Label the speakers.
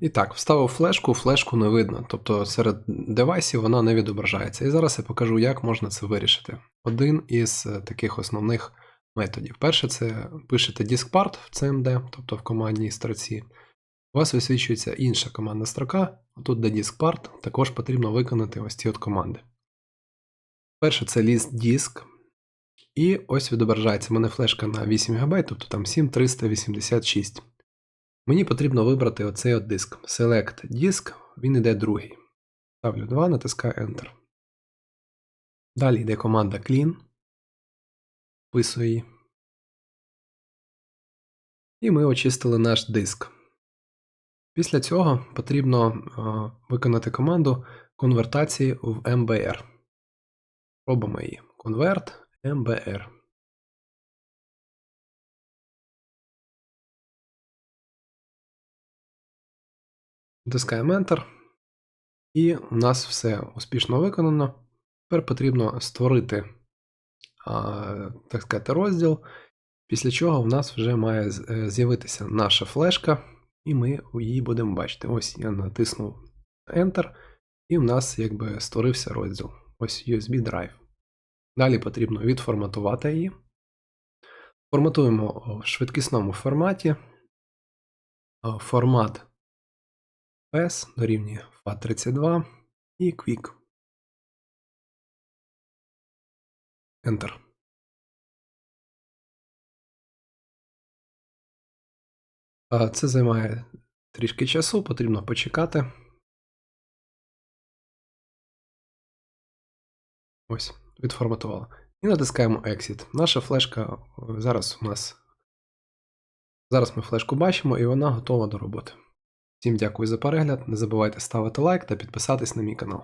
Speaker 1: І так, вставив флешку, флешку не видно. Тобто серед девайсів вона не відображається. І зараз я покажу, як можна це вирішити. Один із е, таких основних методів. Перше, це пишете diskpart в CMD, тобто в командній строці. У вас висвічується інша командна строка. Тут, де diskpart, також потрібно виконати ось ці от команди. Перше це list disk. І ось відображається в мене флешка на 8 ГБ, тобто там 7386. Мені потрібно вибрати оцей от диск. Select disk, він йде другий. Ставлю 2, натискаю Enter. Далі йде команда clean. Вписую її. І ми очистили наш диск. Після цього потрібно виконати команду конвертації в MBR. Робимо її. Convert MBR. Натискаємо Enter. І у нас все успішно виконано. Тепер потрібно створити, так сказати, розділ, після чого в нас вже має е, з'явитися наша флешка, і ми її будемо бачити. Ось я натиснув Enter, і в нас якби створився розділ. Ось USB Drive. Далі потрібно відформатувати її. Форматуємо в швидкісному форматі. Формат PES дорівнює FAT32 і Quick. Enter. Це займає трішки часу, потрібно почекати. Ось, відформатувало. І натискаємо Exit. Наша флешка е, зараз у нас. Зараз ми флешку бачимо і вона готова до роботи. Всім дякую за перегляд. Не забувайте ставити лайк та підписатись на мій канал.